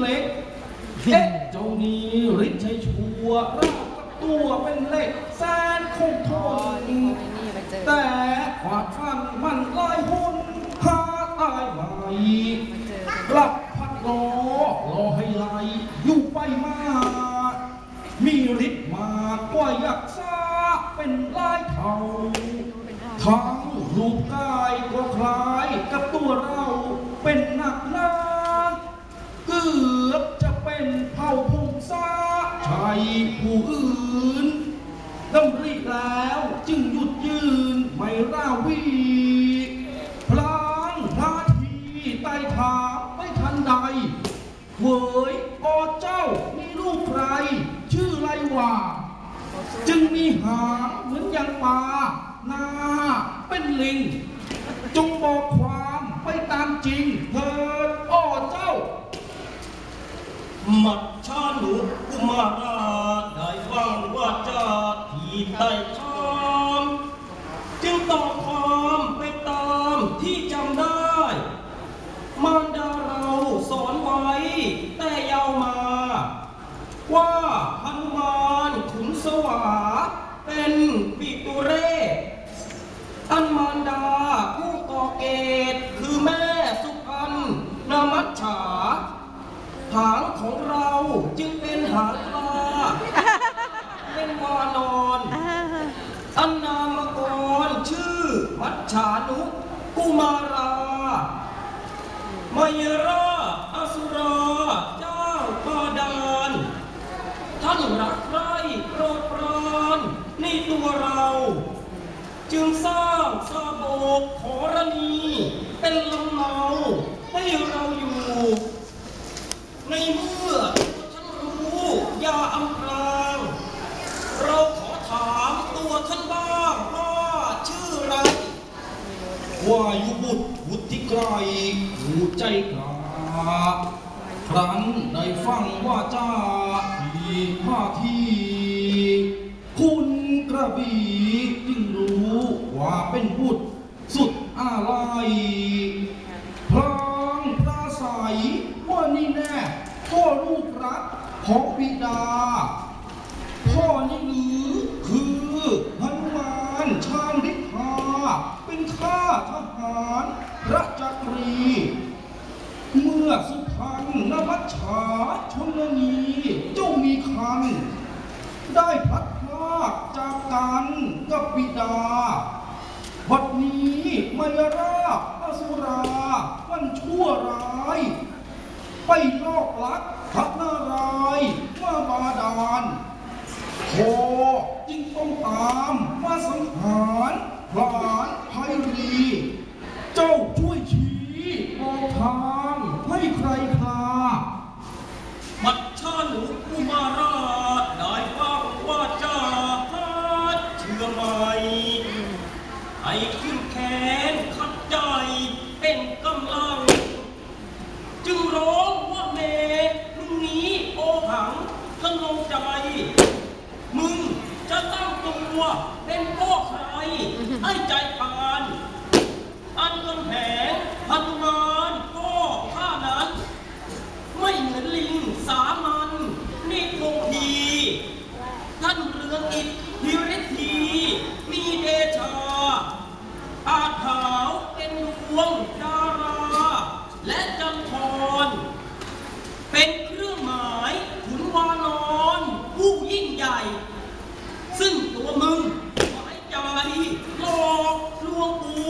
เล็กเอ๊ะเจ้านี้ฤทธิ์ใช้ชัวร์รากกับตัวเป็นเหล็กแสนคงทนนี่มาเจอแต่ขวาดฟันมันลายหุ่นหาตายไหมมาเจอกลับพัดรอรอให้ไหลอยู่ไปมา มีฤทธิ์มากกว่ายักษ์ซาเป็นลายเทาเป็นพ่อทั้งรูปกายก็คล้ายกับตัวเราเป็นหนัก เป็นเผ่าพงซาใช่ผู้อื่นดำริแล้วจึงหยุดยืนไม่ราวีพลางพระทีใต้ถาไม่ทันใดเวยอเจ้ามีลูกใคร ชื่อไรวะจึงมีหางเหมือนอย่างปลาหน้าเป็นลิง จงบอกความไปตามจริงเถิดอ้อเจ้า หมัดชาหนุกุมาราได้ฟังว่าจะที่ใต้ชามจึงตอบความไปตามที่จำได้ มารดาเราสอนไว้ แต่เยาวมา ว่าหนุมานขุนสวา เป็นปิตุเรศ อันมารดาผู้ก่อเกตคือแม่สุพรรณนามัจฉา หางของ เราจึงเป็นหางปลาเป็นวานอนอ่าอันนามกรชื่อมัจฉานุกุมารามยราอสุราเจ้าบาดาลท่านรักใคร่โปรดปรานในตัวเรา จึงสร้างสาโบกขอรณีเป็นลำเนาให้เราอยู่ ในเมื่อท่านรู้อย่าอำพราง เราขอถามตัวท่านบ้างว่าชื่ออะไร วายุบุตรวุฒิไกรหูใจกล้าครั้นได้ฟังว่าจ้าที่ท่าทีคุณกระบี่จึงรู้ว่าเป็นบุตรสุดอาลัยพลางปราศัยว่านี่แน่พ่อลูกรักของบิดาารพระจักรี เมื่อสุพรรณนมัชชาชนนีเจ้ามีคัน ได้พลัดพรากจากกันกับบิดาบัดนี้มายราบอสุรามันชั่วร้าย ไปลอกลักพระนารายมาบาดาลพอจึงต้องตามมาสังหารพลานไพรี เจ้าช่วยชี้บอกทางให้ใครคลา มัดชาหนุกุมาราชได้ฟังว่าจะหาเชื่อไหมให้ ขึ้นแขนขัดใจเป็นกำลัง จึงร้องว่าเมมึงนี้โอหังทนงใจ มึงจะตั้งตัวเป็นพ่อใครให้ใจพาน อันกำแหงพันมานก็ข้านั้น ไม่เหมือนลิงสามัญนี่คงดีท่านเรืองอิทธิฤทธีมีเดชา อาจขาวเป็นดวงดารา และจันทร เป็นเครื่องหมายขุนวานอน ผู้ยิ่งใหญ่ ซึ่งตัวมึงหมายใจหลอกลวงกู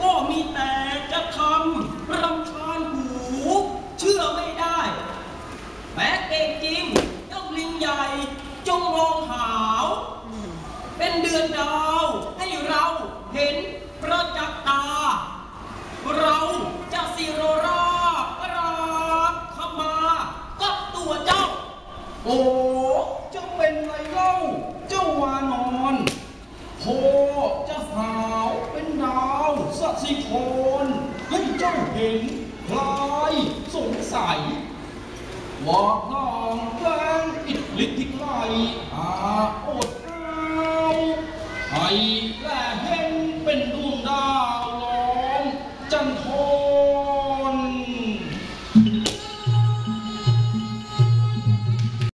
ก็มีแต่จะทำรำคาญหู เชื่อไม่ได้ แม้เก่งจริงเจ้าลิงใหญ่จง มองหาว เป็นเดือนดาว ให้เราเห็นประจักษ์ตา เราจะสิโรราบราบขมากับตัวเจ้า โอ้เจ้าเป็นไรเล่าเจ้าวานอนโพจะสาวเป็นดาวสัสิโคนให้เจ้าเห็นคลายสงสัยว่าพลางแก 零点八二，啊，哦，好，哎。